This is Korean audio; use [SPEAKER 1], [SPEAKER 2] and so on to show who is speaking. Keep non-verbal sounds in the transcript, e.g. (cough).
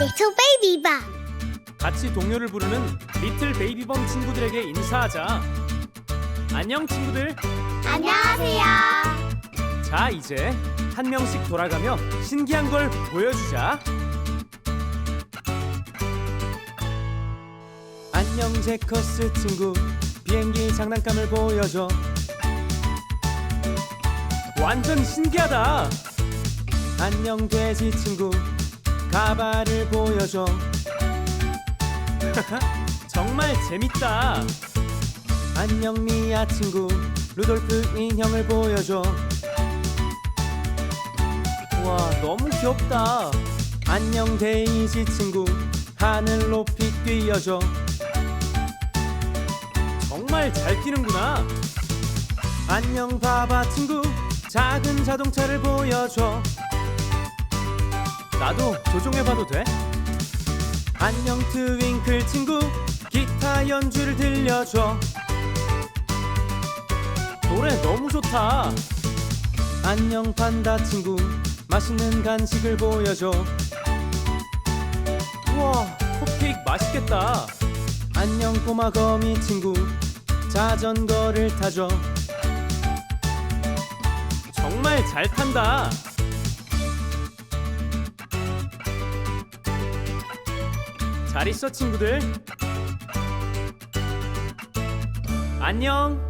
[SPEAKER 1] 리틀 베이비 밤
[SPEAKER 2] 같이 동요를 부르는 리틀 베이비범 친구들에게 인사하자. 안녕 친구들.
[SPEAKER 1] 안녕하세요
[SPEAKER 2] 자 이제 한 명씩 돌아가며 신기한 걸 보여주자. 안녕 제커스 친구 비행기 장난감을 보여줘. 완전 신기하다. 안녕 돼지 친구 가발을 보여줘. (laughs) 정말 재밌다. 안녕 미야 친구 루돌프 인형을 보여줘. 와 너무 귀엽다. 안녕 데이지 친구 하늘 높이 뛰어줘. 정말 잘 뛰는구나. 안녕 바바 친구 작은 자동차를 보여줘. 나도 조종해봐도 돼? 안녕 트윙클 친구 기타 연주를 들려줘. 노래 너무 좋다. 안녕 판다 친구 맛있는 간식을 보여줘. 우와 컵케이크 맛있겠다. 안녕 꼬마 거미 친구 자전거를 타줘. 정말 잘 탄다. 잘 있어 친구들. 안녕.